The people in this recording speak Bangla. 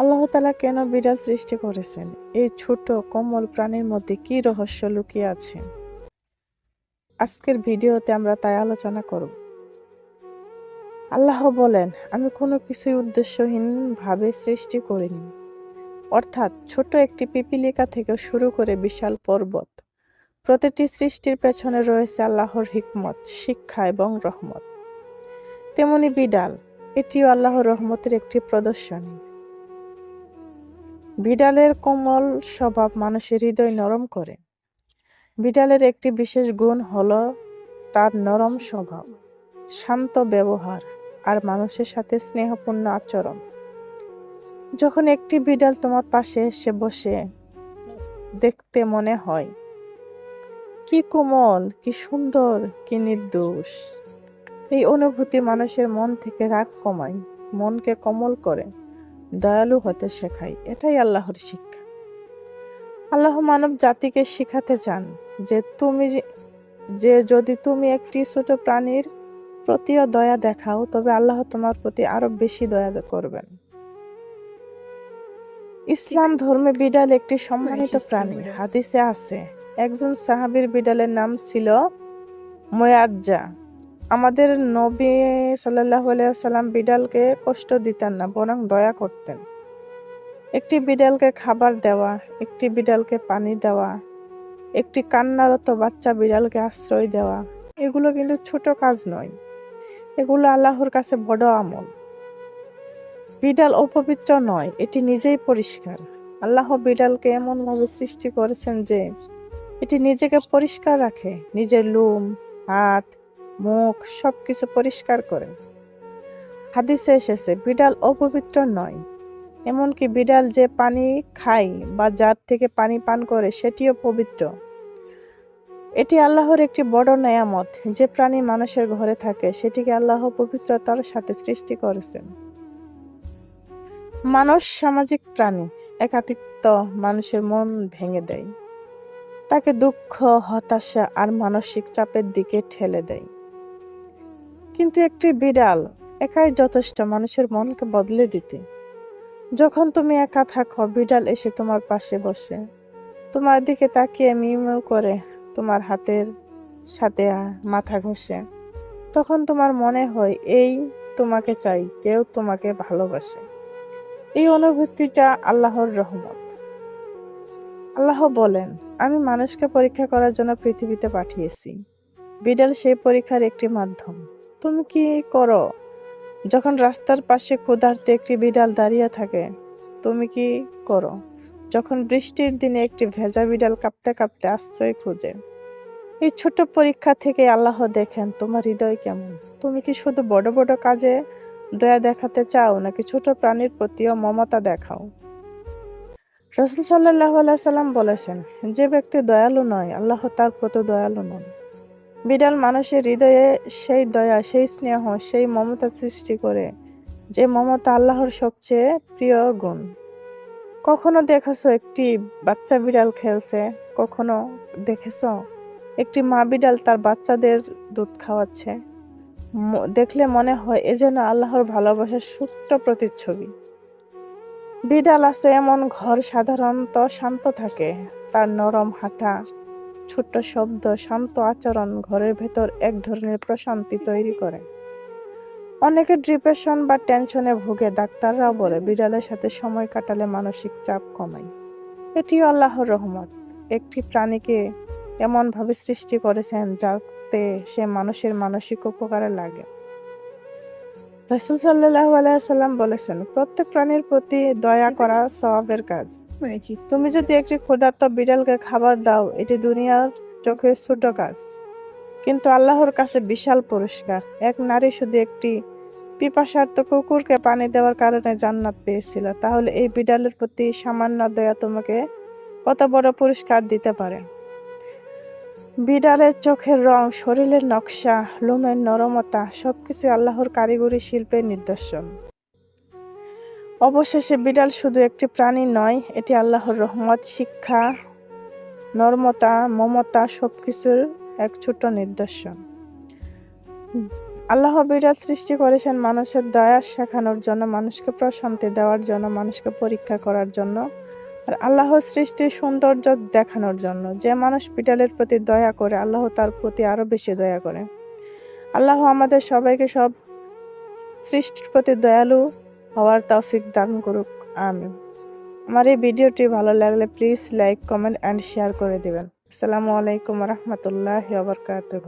আল্লাহ তালা কেন বিড়াল সৃষ্টি করেছেন? এই ছোট কোমল প্রাণীর মধ্যে কি রহস্য লুকিয়ে আছে? আজকের ভিডিওতে আমরা তাই আলোচনা করব। আল্লাহ বলেন, আমি কোনো কিছুই উদ্দেশ্যহীনভাবে সৃষ্টি করিনি। অর্থাৎ ছোট একটি পিপিলিকা থেকে শুরু করে বিশাল পর্বত। প্রতিটি সৃষ্টির পেছনে রয়েছে আল্লাহর হিকমত, শিক্ষা এবং রহমত। তেমনি বিড়াল, এটিও আল্লাহর রহমতের একটি প্রদর্শনী। বিড়ালের কোমল স্বভাব মানুষের হৃদয় নরম করে। বিড়ালের একটি বিশেষ গুণ হল তার নরম স্বভাব, শান্ত ব্যবহার আর মানুষের সাথে স্নেহপূর্ণ আচরণ। যখন একটি বিড়াল তোমার পাশে এসে বসে দেখতে মনে হয়, কি কোমল, কি সুন্দর, কি নির্দোষ। এই অনুভূতি মানুষের মন থেকে রাগ কমায়, মনকে কোমল করে। দয়ালু হতে শেখায় এটাই আল্লাহর শিক্ষা। আল্লাহ মানব জাতিকে শিখাতে চান যে তুমি যে- যে যদি তুমি একটি ছোট প্রাণীর প্রতিও দয়া দেখাও তবে আল্লাহ তোমার প্রতি আরও বেশি দয়া করবেন। ইসলাম ধর্মে বিড়াল একটি সম্মানিত প্রাণী। হাদিসে আছে একজন সাহাবীর বিড়ালের নাম ছিল ময়াজ্জা। আমাদের নবী সাল্লাহ সাল্লাম বিড়ালকে কষ্ট দিতেন না, বরং দয়া করতেন। একটি বিড়ালকে খাবার দেওয়া, একটি বিড়ালকে পানি দেওয়া, একটি কান্নারত বাচ্চা বিড়ালকে আশ্রয় দেওয়া, এগুলো কিন্তু ছোট কাজ নয়। এগুলো আল্লাহর কাছে বড় আমল। বিড়াল অপবিত্র নয়, এটি নিজেই পরিষ্কার। আল্লাহ বিড়ালকে এমনভাবে সৃষ্টি করেছেন যে, এটি নিজেকে পরিষ্কার রাখে। নিজের লুম, হাত মুখ সব কিছু পরিষ্কার করে। হাদিসে এসেছে, বিড়াল অপবিত্র নয়। এমনকি বিড়াল যে পানি খায় বা যার থেকে পানি পান করে, সেটিও পবিত্র। এটি আল্লাহর একটি বড় নেয়ামত। যে প্রাণী মানুষের ঘরে থাকে, সেটিকে আল্লাহ পবিত্রতার সাথে সৃষ্টি করেছেন। মানুষ সামাজিক প্রাণী, একাকিত্ব মানুষের মন ভেঙে দেয়। তাকে দুঃখ, হতাশা আর মানসিক চাপের দিকে ঠেলে দেয়। কিন্তু একটি বিড়াল একাই যথেষ্ট মানুষের মনকে বদলে দিতে। যখন তুমি একা থাকো, বিড়াল এসে তোমার পাশে বসে। তোমার দিকে তাকিয়ে মিউ করে তোমার হাতের সাথে মাথা ঘষে। তখন তোমার মনে হয়, এই তোমাকে চাই, কেউ তোমাকে ভালোবাসে। এই অনুভূতিটা আল্লাহর রহমত। আল্লাহ বলেন, আমি মানুষকে পরীক্ষা করার জন্য পৃথিবীতে পাঠিয়েছি। বিড়াল সেই পরীক্ষার একটি মাধ্যম। তুমি কি করো। যখন রাস্তার পাশে ক্ষুধার্তে একটি বিড়াল দাঁড়িয়ে থাকে, তুমি কি করো? যখন বৃষ্টির দিনে একটি ভেজা বিড়াল কাঁপতে কাঁপতে আশ্রয় খুঁজে, এই ছোট পরীক্ষা থেকে আল্লাহ দেখেন তোমার হৃদয় কেমন। তুমি কি শুধু বড় বড় কাজে দয়া দেখাতে চাও, নাকি ছোট প্রাণীর প্রতিও মমতা দেখাও? রসুল সাল্লাহ সাল্লাম বলেছেন, যে ব্যক্তি দয়ালু নয়, আল্লাহ তার প্রতি দয়ালু নন। বিড়াল মানুষের হৃদয়ে সেই দয়া, সেই স্নেহ, সেই মমতা সৃষ্টি করে, যে মমতা আল্লাহর সবচেয়ে প্রিয় গুণ। কখনো দেখেছ একটি বাচ্চা বিড়াল খেলছে? কখনো দেখেছ? একটি মা বিড়াল তার বাচ্চাদের দুধ খাওয়াচ্ছে। দেখলে মনে হয় এ যেন আল্লাহর ভালোবাসার সূত্র প্রতিচ্ছবি। বিড়াল আছে এমন ঘর সাধারণত শান্ত থাকে, তার নরম হাঁটা ছোট্ট শব্দ, শান্ত আচরণ ঘরের ভেতর এক ধরনের প্রশান্তি তৈরি করে। অনেকে ডিপ্রেশন বা টেনশনে ভুগে, ডাক্তাররাও বলে বিড়ালের সাথে সময় কাটালে মানসিক চাপ কমায়। এটি আল্লাহর রহমত। একটি প্রাণীকে এমনভাবে সৃষ্টি করেছেন যাতে সে মানুষের মানসিক উপকারে লাগে। রসুল সাল্লাহ আলাইসাল্লাম বলেছেন, প্রত্যেক প্রাণীর প্রতি দয়া করা সওয়াবের কাজ। তুমি যদি একটি ক্ষুধার্ত বিড়ালকে খাবার দাও, এটি দুনিয়ার চোখে ছোট কাজ। কিন্তু আল্লাহর কাছে বিশাল পুরস্কার। এক নারী শুধু একটি পিপাসার্থ কুকুরকে পানি দেওয়ার কারণে জান্নাত পেয়েছিল, তাহলে এই বিড়ালের প্রতি সামান্য দয়া তোমাকে কত বড় পুরস্কার দিতে পারে? বিড়ালের চোখের রং, শরীরের নকশা, লোমের নরমতা সবকিছু আল্লাহর কারিগরি শিল্পের নিদর্শন। অবশেষে বিড়াল শুধু একটি প্রাণী নয়, এটি আল্লাহর রহমত, শিক্ষা, নর্মতা, মমতা, সবকিছুর এক ছোট নিদর্শন। আল্লাহ বিড়াল সৃষ্টি করেছেন মানুষের দয়া শেখানোর জন্য, মানুষকে প্রশান্তি দেওয়ার জন্য, মানুষকে পরীক্ষা করার জন্য। আর আল্লাহ সৃষ্টির সৌন্দর্য দেখানোর জন্য। যে মানুষ বিড়ালের প্রতি দয়া করে, আল্লাহ তার প্রতি আরও বেশি দয়া করে। আল্লাহ আমাদের সবাইকে সব সৃষ্টির প্রতি দয়ালু হওয়ার তৌফিক দান করুক। আমি আমার এই ভিডিওটি ভালো লাগলে please like, comment, and share করে দিবেন। আসসালামু আলাইকুম রহমতুল্লাহ বারকাতুহ।